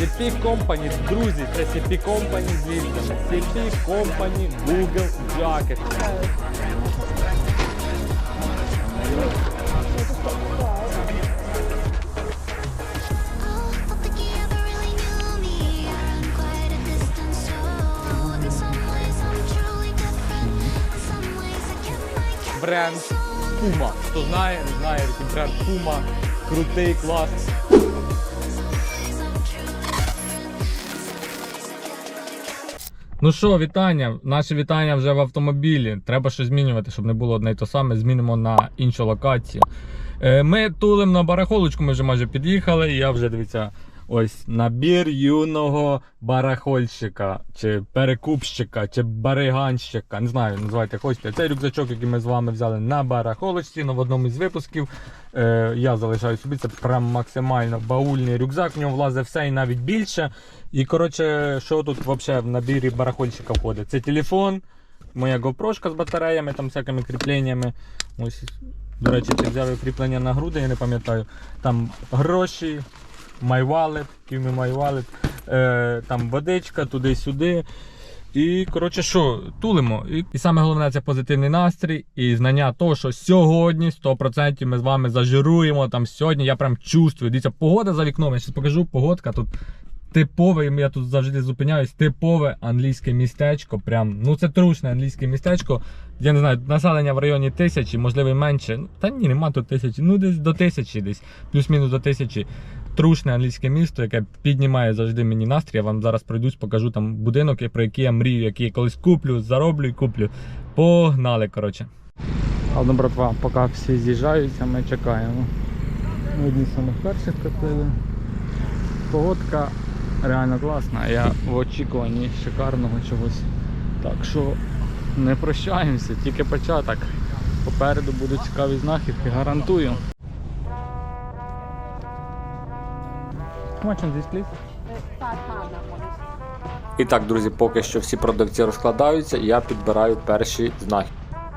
CP Company, друзі, це CP Company з ліфтами. CP Company Google Jacket. Бренд Puma. Хто знає, не знає, який бренд Puma. Крутий, клас. Ну що, вітання. Наші вітання вже в автомобілі. Треба щось змінювати, щоб не було одне й то саме. Змінимо на іншу локацію. Е, Ми тулим на барахолочку, ми вже майже під'їхали. і Я вже дивіться, ось набір юного барахольщика, чи перекупщика, чи бариганщика. Не знаю, називайте хочете. Цей рюкзачок, який ми з вами взяли на барахолочці, ну, в одному із випусків. Е, я залишаю собі. Це прям максимально баульний рюкзак. В нього влазить все і навіть більше. І коротше, що тут взагалі в набірі барахольщика входить? Це телефон, моя GoPro з батареями, там всякими кріпленнями. Ось, до речі, ти взяв кріплення на груди, я не пам'ятаю. Там гроші, MyWallet, Give me my wallet, е, там водичка, туди-сюди. І коротше, що, тулимо. І, і саме головне це позитивний настрій і знання того, що сьогодні 100% ми з вами зажируємо. Там сьогодні я прям чувствую. Дивіться, погода за вікном. Я зараз покажу погодка тут. Типове, я тут завжди зупиняюсь, типове англійське містечко. Прям, ну це трушне англійське містечко. Я не знаю, населення в районі тисячі, можливо і менше. Та ні, нема тут тисячі. Ну десь до тисячі, десь, плюс-мінус до тисячі. Трушне англійське місто, яке піднімає завжди мені настрій. Я вам зараз пройдусь, покажу там будинок, про який я мрію, який я колись куплю, зароблю і куплю. Погнали, коротше. Ладно, братва, поки всі з'їжджаються, ми чекаємо. Ми одні з самих перших купили. Погодка реально класна. Я в очікуванні шикарного чогось. Так що не прощаємося, тільки початок. Попереду будуть цікаві знахідки, гарантую. Much on this, please? І так, друзі, поки що всі продавці розкладаються, я підбираю перші знахідки.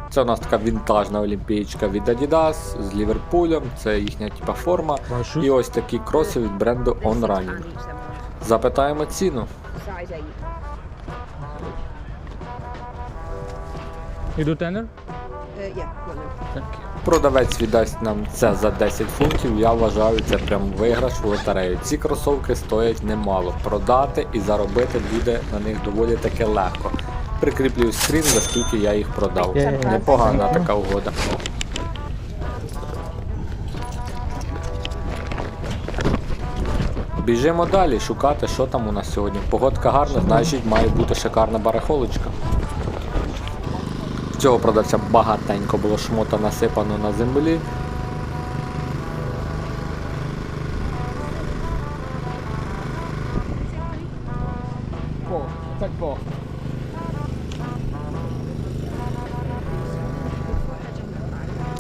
Це у нас така вінтажна олімпієчка від Adidas з Ліверпулем, це їхня типа форма. І ось такі кроси від бренду On Running. Запитаємо ціну. size 8. Іду тенер? Uh, yeah. Продавець віддасть нам це за 10 фунтів. Я вважаю, це прям виграш у лотерею. Ці кросовки стоять немало. Продати і заробити буде на них доволі таки легко. Прикріплюю скрін, за скільки я їх продав. Непогана така угода. Біжимо далі, шукати, що там у нас сьогодні. Погодка гарна, значить має бути шикарна барахолочка. Цього продавця багатенько було шмота насипано на землі.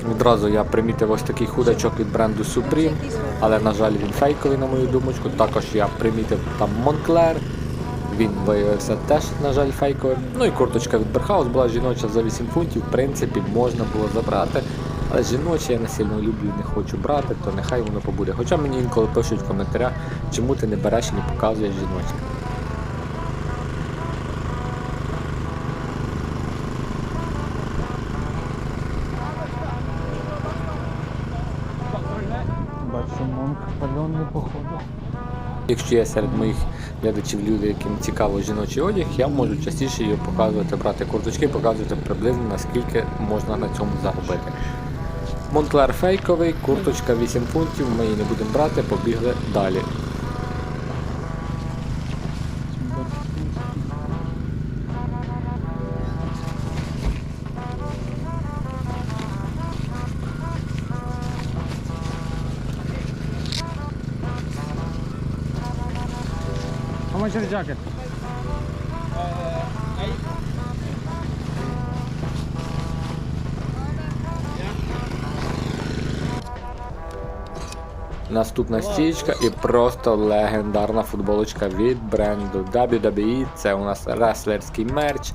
Відразу я примітив ось такий худачок від бренду Supreme, але на жаль він фейковий на мою думочку. Також я примітив там Moncler, він виявився теж, на жаль, фейковим. Ну і курточка від Берхаус була жіноча за 8 фунтів, в принципі, можна було забрати. Але жіночі я не сильно люблю і не хочу брати, то нехай воно побуде. Хоча мені інколи пишуть в коментарях, чому ти не береш і не показуєш жіночі. Бачу, монк пальонний походу. Якщо є серед моїх глядачів люди, яким цікаво жіночий одяг, я можу частіше її показувати, брати курточки, показувати приблизно наскільки можна на цьому заробити. Монклер фейковий, курточка 8 фунтів, ми її не будемо брати, побігли далі. Much is the jacket? Наступна стічка і просто легендарна футболочка від бренду WWE. Це у нас реслерський мерч.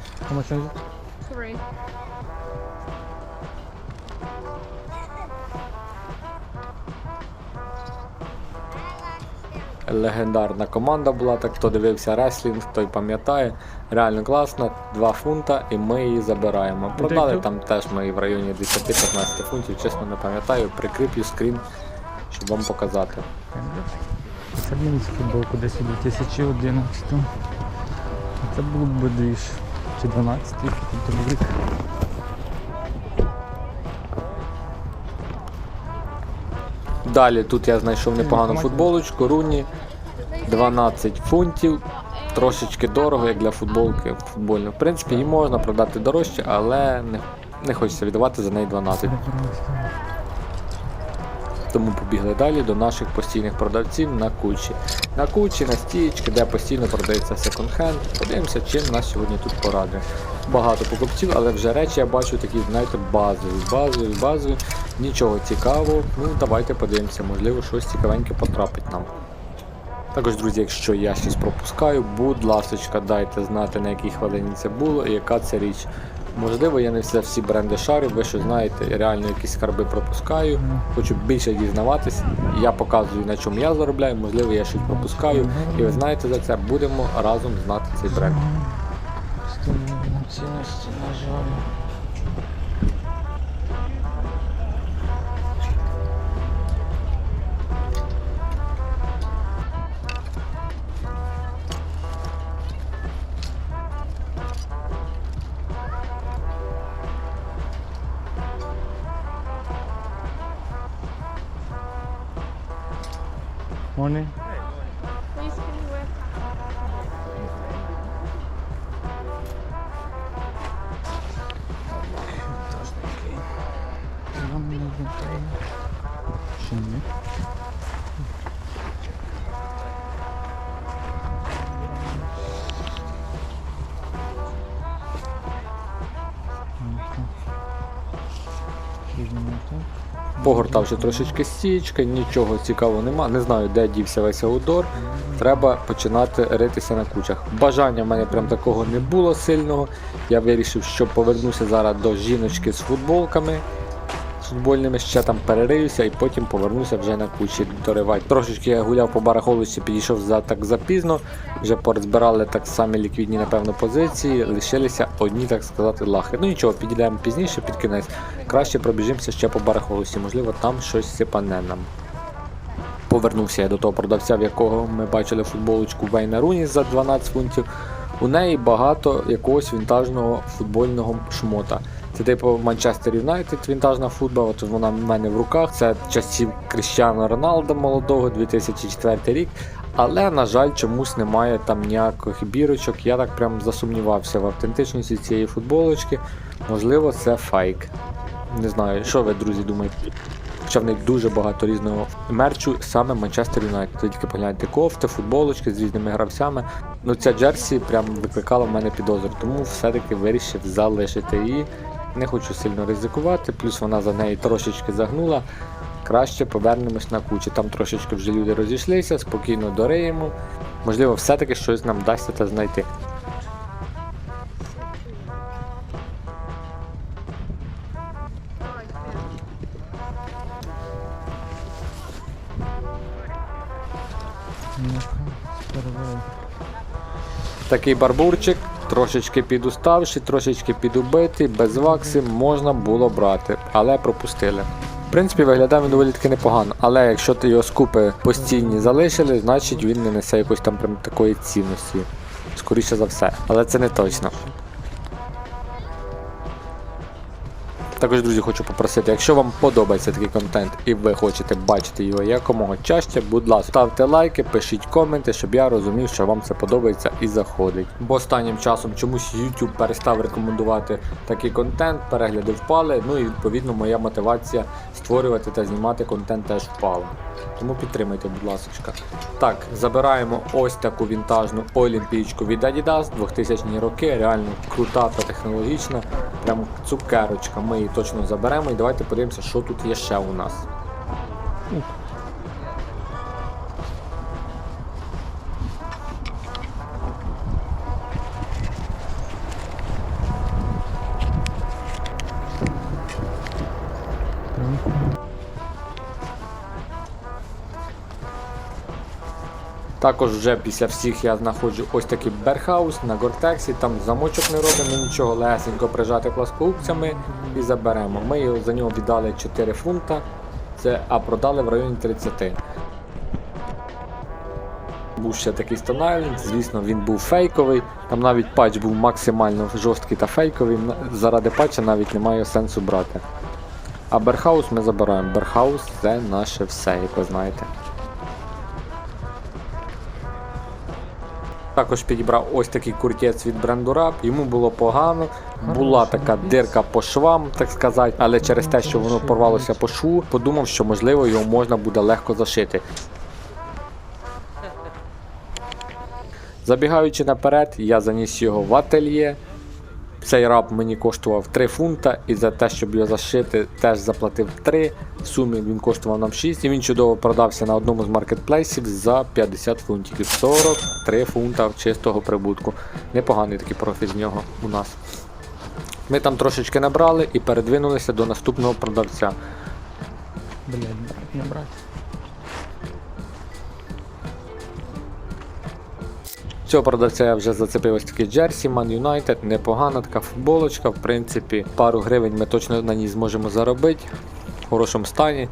Легендарна команда була. Так хто дивився реслінг, той пам'ятає. Реально класно, 2 фунта і ми її забираємо. Продали там теж ми в районі 10-15 фунтів, чесно не пам'ятаю, прикріплю скрін, щоб вам показати. Це мінський був кудись у 2011. Це був би двіж. Чи 12 який рік. Далі тут я знайшов непогану футболочку, руні 12 фунтів. Трошечки дорого, як для футболки футбольної. В принципі, її можна продати дорожче, але не, не хочеться віддавати за неї 12. Тому побігли далі до наших постійних продавців на кучі. На кучі, на стієчки, де постійно продається секонд-хенд. Подивимося, чим нас сьогодні тут порадує. Багато покупців, але вже речі я бачу такі, знаєте, базові, базові, базові. Нічого цікавого. Ну давайте подивимося, можливо, щось цікавеньке потрапить нам. Також, друзі, якщо я щось пропускаю, будь ласочка, дайте знати на якій хвилині це було і яка це річ. Можливо, я не все всі бренди шарю, ви що знаєте, реально якісь скарби пропускаю. Хочу більше дізнаватись. Я показую на чому я заробляю, можливо, я щось пропускаю. І ви знаєте за це, будемо разом знати цей бренд. Цінності, на жаль. Вистачає. Чи ні? Погортавши трошечки стієчки, нічого цікавого нема. Не знаю, де дівся весь аудор. Треба починати ритися на кучах. Бажання в мене прям такого не було сильного. Я вирішив, що повернуся зараз до жіночки з футболками. Футбольними ще там перериюся і потім повернуся вже на кучі доривати. Трошечки я гуляв по барахолочці, підійшов за так запізно. Вже порозбирали так самі ліквідні, напевно, позиції. Лишилися одні, так сказати, лахи. Ну нічого, підійдемо пізніше під кінець. Краще пробіжимося ще по барахолочці, можливо, там щось сипане нам. Повернувся я до того продавця, в якого ми бачили футболочку Вейна Руні за 12 фунтів. У неї багато якогось вінтажного футбольного шмота. Це типу Манчестер Юнайтед вінтажна футбол, от вона в мене в руках. Це часів Кріщано Роналдо молодого, 2004 рік. Але, на жаль, чомусь немає там ніяких бірочок. Я так прям засумнівався в автентичності цієї футболочки. Можливо, це фейк. Не знаю, що ви, друзі, думаєте? Хоча в них дуже багато різного мерчу, саме Манчестер Юнайтед. Тільки погляньте кофти, футболочки з різними гравцями. Ну ця Джерсі прям викликала в мене підозру, тому все-таки вирішив залишити її. Не хочу сильно ризикувати, плюс вона за неї трошечки загнула. Краще повернемось на кучі. Там трошечки вже люди розійшлися, спокійно дориємо. Можливо, все-таки щось нам вдасться та знайти. Такий барбурчик, трошечки підуставший, трошечки підубитий, без вакси можна було брати, але пропустили. В принципі, виглядає він доволі таки непогано, але якщо ти його скупи постійні залишили, значить він не несе якоїсь там прям такої цінності. Скоріше за все, але це не точно. Також, друзі, хочу попросити, якщо вам подобається такий контент і ви хочете бачити його якомога чаще, будь ласка, ставте лайки, пишіть коменти, щоб я розумів, що вам це подобається і заходить. Бо останнім часом чомусь YouTube перестав рекомендувати такий контент, перегляди впали, ну і відповідно моя мотивація створювати та знімати контент теж впала. Тому підтримайте, будь ласка. Так, забираємо ось таку вінтажну олімпійчку від Adidas 2000 роки, реально крута та технологічна. Прям цукерочка. Ми її точно заберемо. І давайте подивимося, що тут є ще у нас. Також вже після всіх я знаходжу ось такий берхаус на гортексі, там замочок не робимо, нічого, лесенько прижати пласкогубцями і заберемо. Ми за нього віддали 4 фунта, це, а продали в районі 30. Був ще такий Stone звісно, він був фейковий. Там навіть патч був максимально жорсткий та фейковий. Заради патча навіть немає сенсу брати. А Берхаус ми забираємо. Берхаус це наше все, як ви знаєте. Також підібрав ось такий куртець від бренду Rap. Йому було погано. Була така дирка по швам, так сказати, але через те, що воно порвалося по шву, подумав, що можливо його можна буде легко зашити. Забігаючи наперед, я заніс його в ательє. Цей раб мені коштував 3 фунта, і за те, щоб його зашити, теж заплатив 3. В сумі він коштував нам 6, і він чудово продався на одному з маркетплейсів за 50 фунтів. 43 фунта чистого прибутку. Непоганий такий профіт з нього у нас. Ми там трошечки набрали і передвинулися до наступного продавця. Брать, не брать. Цього продавця я вже зацепив ось такий Джерсі, Man United, непогана така футболочка, в принципі, пару гривень ми точно на ній зможемо заробити в хорошому стані.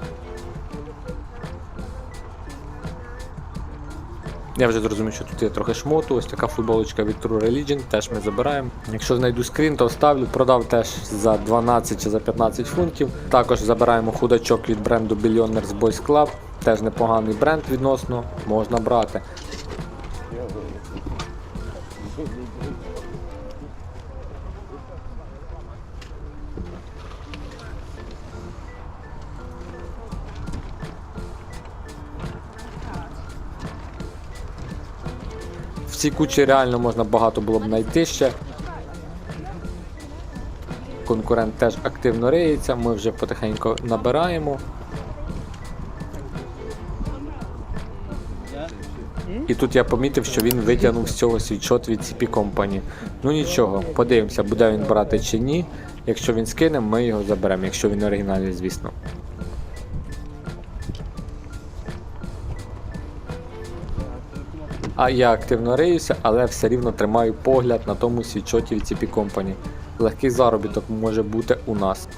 Я вже зрозумів, що тут є трохи шмоту, ось така футболочка від True Religion, теж ми забираємо. Якщо знайду скрін, то вставлю, продав теж за 12 чи за 15 фунтів. Також забираємо худачок від бренду Billionaires Boys Club, теж непоганий бренд відносно, можна брати. Цій кучі реально можна багато було б знайти ще. Конкурент теж активно риється, ми вже потихеньку набираємо. І тут я помітив, що він витягнув з цього світшот від CP Company. Ну нічого, подивимося, буде він брати чи ні. Якщо він скине, ми його заберемо, якщо він оригінальний, звісно. А я активно риюся, але все рівно тримаю погляд на тому світшоті від CP Company. Легкий заробіток може бути у нас.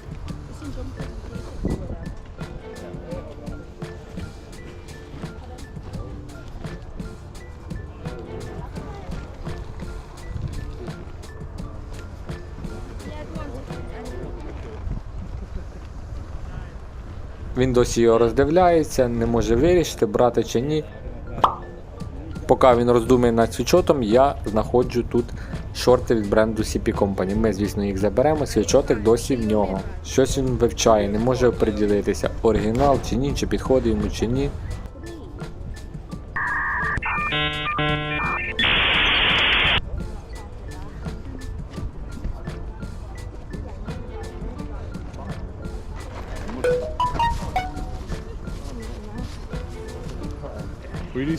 Він досі його роздивляється, не може вирішити, брати чи ні. Поки він роздумує над свічотом, я знаходжу тут шорти від бренду CP Company. Ми, звісно, їх заберемо, свічотик досі в нього. Щось він вивчає, не може оприділитися, оригінал чи ні, чи підходить йому чи ні.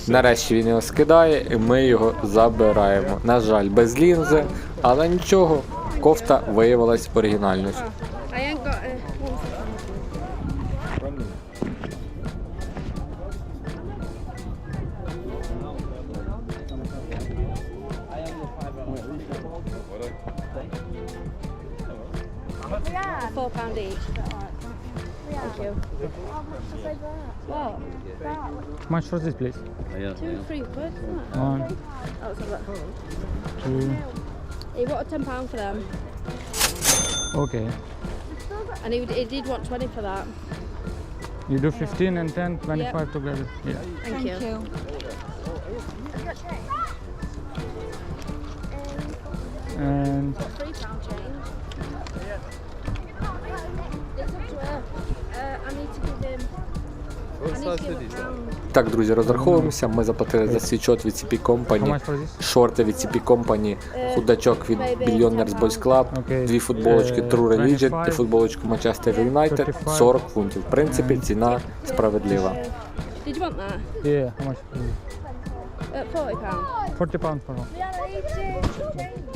Нарешті він його скидає, і ми його забираємо. На жаль, без лінзи, але нічого, кофта виявилась got a. Four pound each. Thank you. What? How much for this, please? Two, three quid. isn't it? One, Oh, it's a lot. two. He wanted ten pound for them, Okay. and he, he did want twenty for that. You do 15 and 10, 25 together. Yeah. Thank, you. And Three pound change. Так, друзі, розраховуємося. Ми заплатили за свічот від CP Company, шорти від CP Company, худачок від Billionaires Boys Club, дві футболочки Е, True Religion і 25, футболочку Manchester United 35. 40 фунтів. В принципі, ціна справедлива. Did you want that? Yeah, how much for this? Uh, Forty pound. 40 pounds for all.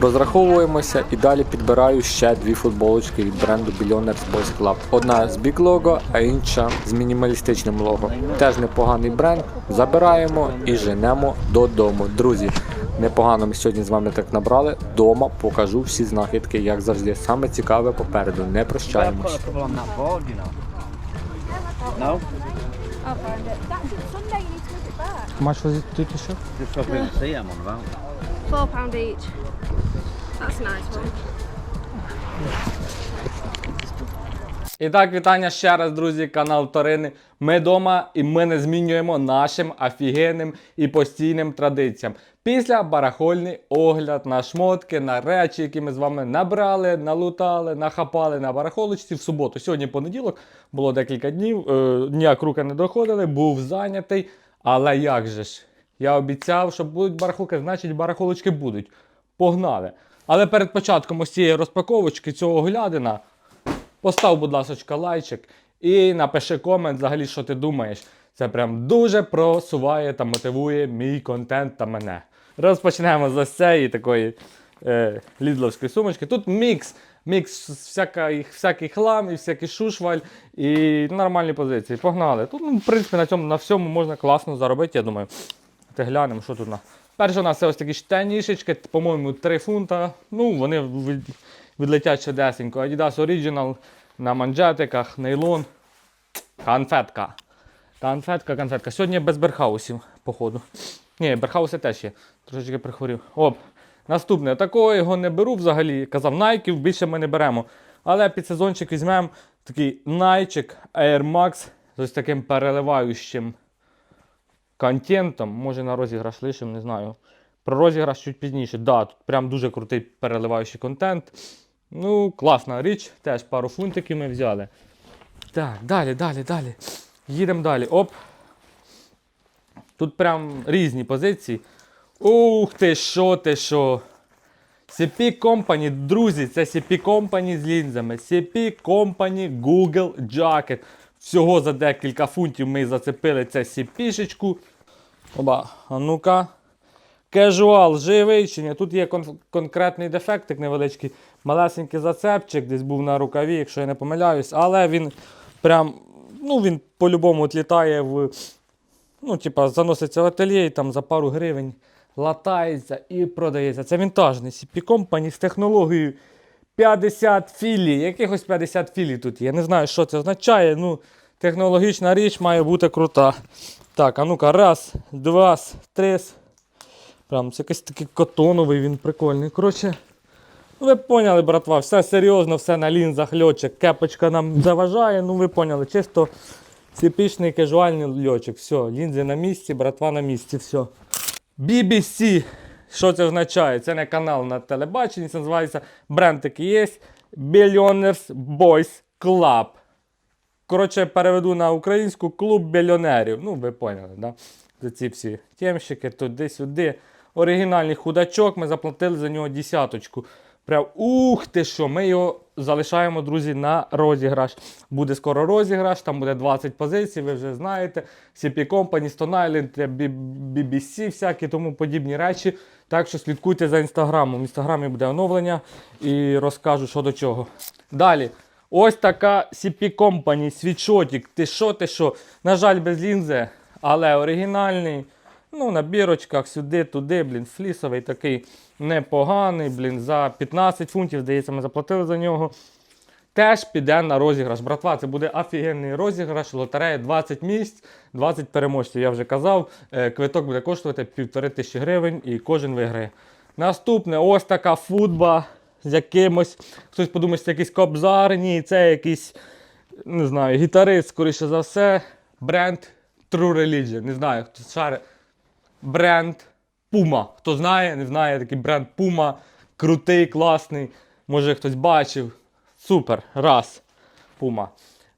Розраховуємося і далі підбираю ще дві футболочки від бренду Billionaires Boys Club. Одна з Big Logo, а інша з мінімалістичним лого. Теж непоганий бренд. Забираємо і женемо додому. Друзі, непогано ми сьогодні з вами так набрали. Дома покажу всі знахідки, як завжди. Саме цікаве попереду. Не прощаємось. know. No? I'll find it. That's it. Sunday. You need to give it back. Маш was it тут ще? Just so we can see them on about. Four pound each. That's a nice one. І так, вітання ще раз, друзі, канал Торини. Ми вдома і ми не змінюємо нашим офігенним і постійним традиціям. Після барахольний огляд на шмотки, на речі, які ми з вами набрали, налутали, нахапали на барахолочці в суботу. Сьогодні понеділок, було декілька днів, е, ніяк руки не доходили, був зайнятий. Але як же ж? Я обіцяв, що будуть барахолки, значить барахолочки будуть. Погнали. Але перед початком ось цієї розпаковочки цього оглядина. Постав, будь ласка, лайчик і напиши комент, взагалі, що ти думаєш. Це прям дуже просуває та мотивує мій контент та мене. Розпочнемо з цієї такої е, лідловської сумочки. Тут мікс. Мікс всякий, всякий хлам і всякий шушваль і нормальні позиції. Погнали. Тут, ну, в принципі, на цьому на всьому можна класно заробити, я думаю. Ти глянемо, що тут на. Перше у нас це ось такі штанішечки, по-моєму, 3 фунта. Ну, вони від- відлетять чудесенько. Adidas Original на манжетиках, нейлон. Конфетка. Конфетка, конфетка. Сьогодні без берхаусів, походу. Ні, берхауси теж є. Трошечки прихворів. Оп. Наступне. Такого його не беру взагалі. Казав, найків більше ми не беремо. Але під сезончик візьмемо такий найчик Air Max з ось таким переливаючим контентом. Може на розіграш лишим, не знаю. Про розіграш чуть пізніше. Да, тут прям дуже крутий переливаючий контент. Ну, класна річ, теж пару фунтиків ми взяли. Так, далі, далі, далі. Їдемо далі. Оп. Тут прям різні позиції. Ух ти, що ти що. CP Company, друзі, це CP Company з лінзами. CP Company Google Jacket. Всього за декілька фунтів ми зацепили це CP-шечку. Оба, а ну-ка. Кежуал живий чи ні? Тут є кон- конкретний дефектик невеличкий. Малесенький зацепчик, десь був на рукаві, якщо я не помиляюсь, але він прям, ну він по-любому от літає в. Ну, типа, заноситься в ательє і там за пару гривень латається і продається. Це вінтажний Company з технологією 50 філій. Якихось 50 філій тут. Я не знаю, що це означає. Ну, технологічна річ має бути крута. Так, а ну-ка, раз, два, три. Прям це якийсь такий котоновий, він прикольний. Коротше, ну ви поняли, братва, все серйозно, все на лінзах льотчик. Кепочка нам заважає, ну ви поняли, чисто ціпічний кажуальний льотчик. Все, лінзи на місці, братва на місці, все. BBC. Що це означає? Це не канал на телебаченні, це називається бренд такий є. Billionaires Boys Club. Коротше, переведу на українську клуб мільйонерів. Ну, ви поняли, да? За ці всі темщики, туди-сюди. Оригінальний худачок, ми заплатили за нього десяточку. Прям ух ти що, ми його залишаємо, друзі, на розіграш. Буде скоро розіграш, там буде 20 позицій, ви вже знаєте. CP Company, Stone Island, BBC, всякі тому подібні речі. Так що слідкуйте за інстаграмом. В інстаграмі буде оновлення і розкажу, що до чого. Далі. Ось така CP Company, світшотик. Ти що, ти що? На жаль, без лінзи, але оригінальний. Ну, на бірочках сюди, туди, блін, флісовий такий непоганий, блін, за 15 фунтів, здається, ми заплатили за нього. Теж піде на розіграш. Братва, це буде офігенний розіграш, лотерея 20 місць, 20 переможців, я вже казав. Е, Квиток буде коштувати півтори тисячі гривень і кожен виграє. Наступне, ось така футба з якимось. Хтось подумає, що це якийсь кобзар, ні, це якийсь, не знаю, гітарист, скоріше за все. Бренд True Religion. Не знаю, хто шаре. Бренд Puma. Хто знає, не знає, такий бренд Puma. Крутий, класний. Може хтось бачив. Супер. Раз. Puma.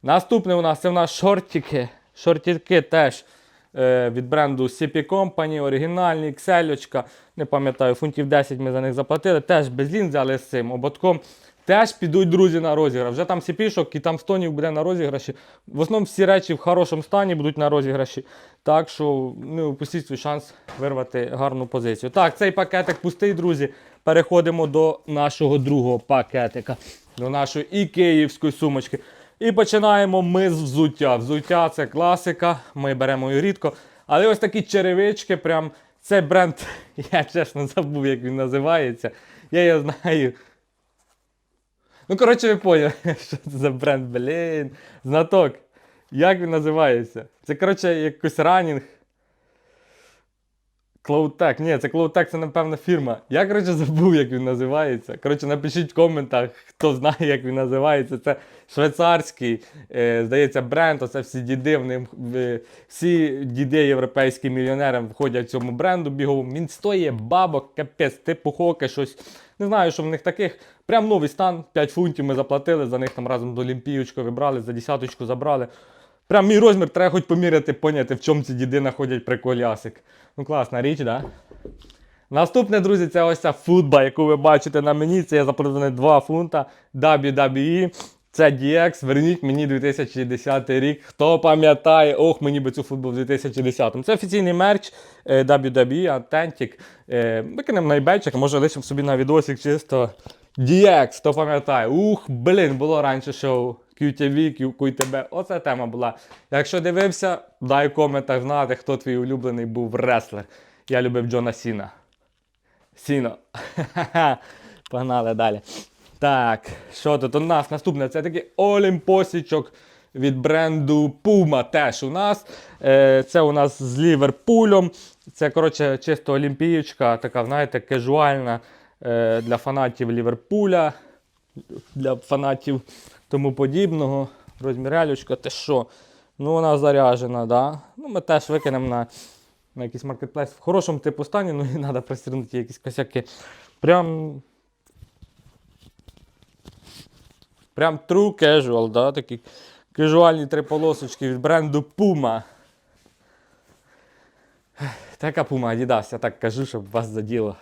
Наступне у нас це в нас шортики. Шортики теж е, від бренду CP Company, оригінальні, Excel. Не пам'ятаю, фунтів 10 ми за них заплатили. Теж без лінзи, але з цим ободком. Теж підуть друзі на розіграш. Вже там сіпішок і там стонів буде на розіграші. В основному всі речі в хорошому стані будуть на розіграші. Так що не упустіть свій шанс вирвати гарну позицію. Так, цей пакетик пустий, друзі. переходимо до нашого другого пакетика, до нашої і київської сумочки. І починаємо ми з взуття. Взуття це класика, ми беремо її рідко. Але ось такі черевички, прям це бренд, я чесно забув, як він називається. Я його знаю. Ну, коротше, ви поняли, що це за бренд, блін. Знаток. Як він називається? Це, коротше, якийсь ранінг. Клоутек. Ні, це Клоутек, це напевно фірма. Я, коротше, забув, як він називається. Коротше, напишіть в коментах, хто знає, як він називається. Це швейцарський, е, здається, бренд. Оце всі діди, в в- всі діди європейські мільйонери входять в цьому бренду біговому. Він стоїть бабок, капець, типу хоки, щось. Не знаю, що в них таких. Прям новий стан, 5 фунтів ми заплатили, за них там разом до Олімпіючку вибрали, за десяточку забрали. Прям мій розмір треба хоч поміряти, поняти, в чому ці діди знаходять приколясик. Ну класна річ, да? Наступне, друзі, це ось ця футба, яку ви бачите на мені. Це я заплатив 2 фунта WWE. Це DX, верніть мені 2010 рік. Хто пам'ятає, ох, мені би цю футбол в 2010-му. Це офіційний мерч е, WWE, Authentic. Е, Викинемо на eBay, може лишимо собі на відосик чисто. DX, хто пам'ятає. Ух, блін, було раніше шоу. QTV, QTB. Оце тема була. Якщо дивився, дай в коментах знати, хто твій улюблений був реслер. Я любив Джона Сіна. Сіно. Погнали далі. Так, що тут у нас наступне? Це такий олімпосічок від бренду Puma теж у нас. Е, це у нас з Ліверпулем. Це, коротше, чисто олімпієчка, така, знаєте, кежуальна для фанатів Ліверпуля, для фанатів тому подібного. Розмірялючка, те що? Ну, вона заряджена, да? Ну, ми теж викинемо на, на якийсь маркетплейс в хорошому типу стані, ну і треба пристрінути якісь косяки. Прям. Прям true casual, да? такі кежуальні три полосочки від бренду Puma. Така Puma Adidas, я так кажу, щоб вас заділо.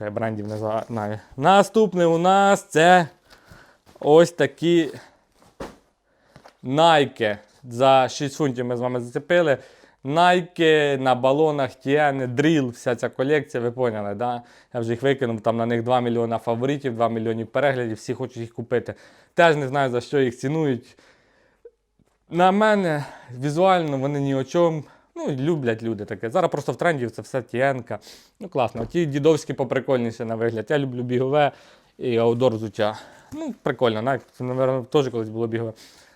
Я брендів не знаю. Наступне у нас це ось такі Nike. За 6 фунтів ми з вами зацепили. Nike на балонах Tiene, Drill, вся ця колекція, ви поняли, да? Я вже їх викинув, там на них 2 мільйона фаворитів, 2 мільйони переглядів, всі хочуть їх купити. Теж не знаю, за що їх цінують. На мене візуально вони ні о чому. Ну, люблять люди таке. Зараз просто в тренді це все тієнка. Ну, класно. Ті дідовські поприкольніше на вигляд. Я люблю бігове і аудор взуття. Ну, прикольно, навіть це, мабуть, теж колись було бігове.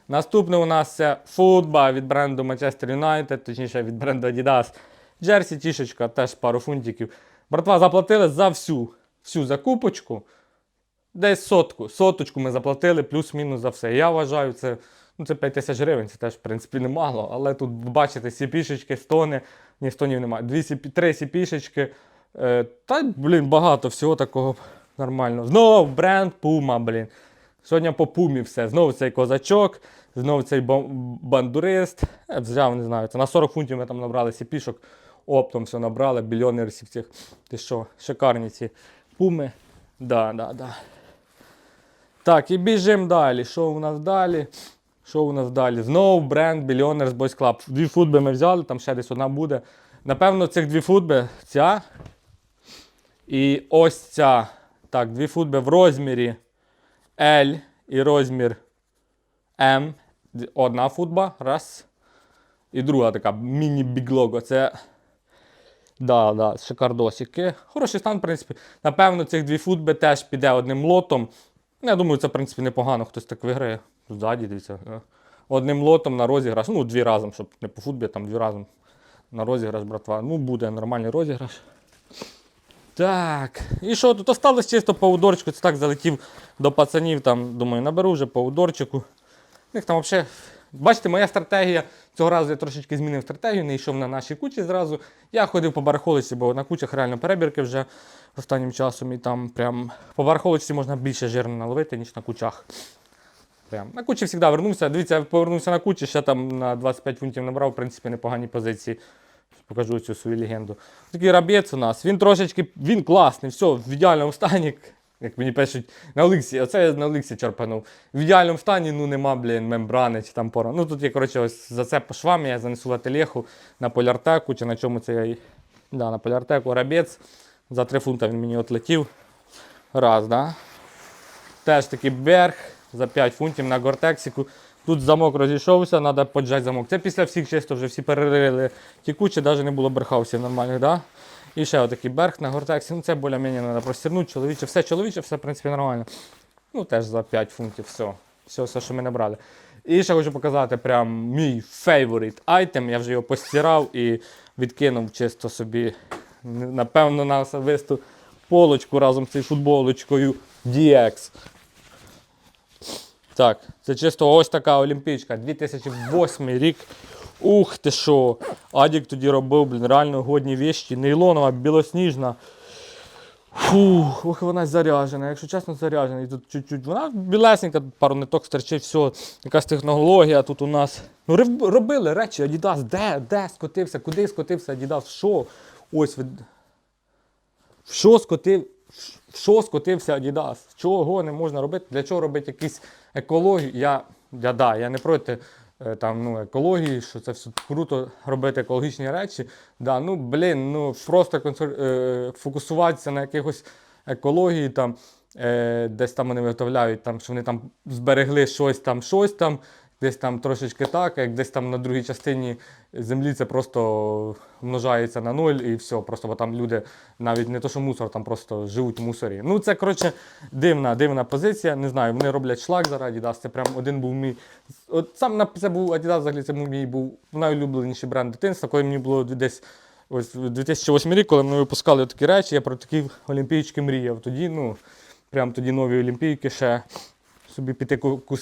Наступне у нас це футба від бренду Manchester United, точніше від бренду Adidas. Джерсі, тішечка, теж пару фунтиків. Братва, заплатили за всю, всю закупочку. Десь сотку. Соточку ми заплатили, плюс-мінус за все. Я вважаю, це, ну, це 5 тисяч гривень, це теж, в принципі, немало. Але тут, бачите, сіпішечки, стони, ні стонів немає. Дві сіпі, три сіпішечки. Е, та, блін, багато всього такого нормального. Знову бренд Puma, блін. Сьогодні по пумі все. Знову цей козачок, знову цей бандурист. Я взяв, не знаю. Це на 40 фунтів ми там набрали сіпішок, оптом все набрали, мільйонерсів цих. Ти що, шикарні ці пуми. Да, да, да. Так, і біжимо далі. Що у нас далі? Що у нас далі? Знову бренд Billionaires Boys Club. Дві футби ми взяли, там ще десь одна буде. Напевно, цих дві футби ця. І ось ця. Так, дві футби в розмірі L і розмір M. Одна футба, раз. І друга така міні-біглого. Це. Да, да, шикардосики. Хороший стан, в принципі. Напевно, цих дві футби теж піде одним лотом. Я думаю, це, в принципі, непогано, хтось так виграє. Ззаді, дивіться. Одним лотом на розіграш. Ну, дві разом, щоб не по футбі, там дві разом на розіграш, братва. Ну, буде нормальний розіграш. Так. І що тут осталось чисто по удорчику. Це так залетів до пацанів. Там, думаю, наберу вже по удорчику. Них там взагалі. Бачите, моя стратегія. Цього разу я трошечки змінив стратегію, не йшов на наші кучі зразу. Я ходив по барахолиці, бо на кучах реально перебірки вже останнім часом. І там прям по барахолиці можна більше жирно наловити, ніж на кучах. Прям. На кучі завжди вернувся. Дивіться, я повернувся на кучі, ще там на 25 фунтів набрав, в принципі, непогані позиції. Покажу цю свою легенду. Такий рабець у нас. Він трошечки, він класний, все, в ідеальному стані. Як мені пишуть, на Олексі, оце я на Олексі черпанув. В ідеальному стані, ну нема, блін, мембрани чи там пора. Ну тут є, коротше, ось за це по швам я занесу в ателєху на поляртеку, чи на чому це я. Да, на поляртеку рабець. За 3 фунта він мені отлетів. Раз, да? Теж такий берг за 5 фунтів на гортексіку. Тут замок розійшовся, треба поджати замок. Це після всіх чисто вже всі перерили тікучі, навіть не було берхаусів нормальних. Да? І ще отакий берг на гортексі. Ну це більш-менш треба простірнути. Чоловіче, все чоловіче, все в принципі нормально. Ну теж за 5 фунтів, все. Все, все, що ми набрали. І ще хочу показати прям мій favorite item. Я вже його постирав і відкинув чисто собі, напевно, на особисту полочку разом з цією футболочкою DX. Так, це чисто ось така олімпійська, 2008 рік. Ух ти що! Адік тоді робив, блін, реально годні вещі. Нейлонова, білосніжна. Фух, ох, вона заряджена, якщо чесно, заряджена. І тут чуть-чуть. Вона білесенька, тут пару ниток стерчить, все, якась технологія тут у нас. Ну, робили речі, Adidas, де, де скотився, куди скотився Adidas, що? Ось в що скотив, в що скотився Adidas? Чого не можна робити? Для чого робити якісь екологію? Я, я, да, я не проти е, там, ну, екології, що це все круто робити екологічні речі. Да, ну, блін, ну просто консоль- е, фокусуватися на якихось екології, там, е, десь там вони виготовляють, там, що вони там зберегли щось там, щось там. Десь там трошечки так, як десь там на другій частині землі це просто множається на ноль і все. Просто бо там люди навіть не то, що мусор, там просто живуть в мусорі. Ну це коротше дивна, дивна позиція. Не знаю, вони роблять шлак зараз Adidas. Це прям один був мій. От сам це був Adidas, взагалі це мій був найулюбленіший бренд дитинства, коли мені було десь. Ось 2008 рік, коли ми випускали такі речі, я про такі олімпійські мріяв. Тоді, ну, прям тоді нові олімпійки ще собі піти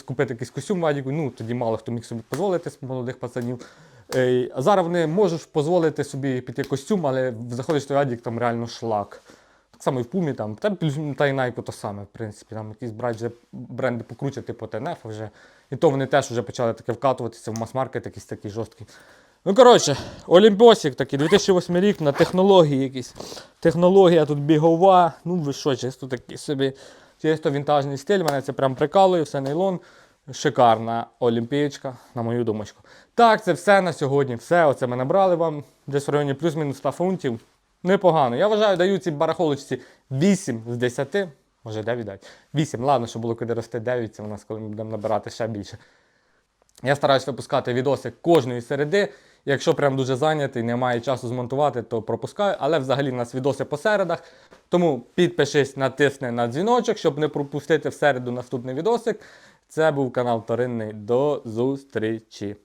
купити якийсь костюм Вадіку. Ну, тоді мало хто міг собі дозволити з молодих пацанів. А зараз вони можуть дозволити собі піти костюм, але заходиш в Адік, там реально шлак. Так само і в Пумі, там, та, та й Найку то саме, в принципі. Там якісь брати вже бренди покруче, типу ТНФ вже. І то вони теж вже почали таке вкатуватися в мас-маркет, якийсь такий жорсткий. Ну, коротше, Олімпіосик такий, 2008 рік на технології якісь. Технологія тут бігова. Ну ви що, чисто такий собі. Чисто вінтажний стиль, мене це прям прикалує, все нейлон. Шикарна олімпієчка, на мою думочку. Так, це все на сьогодні. Все, оце ми набрали вам десь в районі плюс-мінус 100 фунтів. Непогано. Я вважаю, даю цій барахолочці 8 з 10. Може 9 дати. 8. Ладно, що було куди рости 9, це у нас коли ми будемо набирати ще більше. Я стараюсь випускати відоси кожної середи. Якщо прям дуже зайнятий, немає часу змонтувати, то пропускаю. Але взагалі у нас відоси по середах. Тому підпишись, натисни на дзвіночок, щоб не пропустити в середу наступний відосик. Це був канал Торинний. До зустрічі!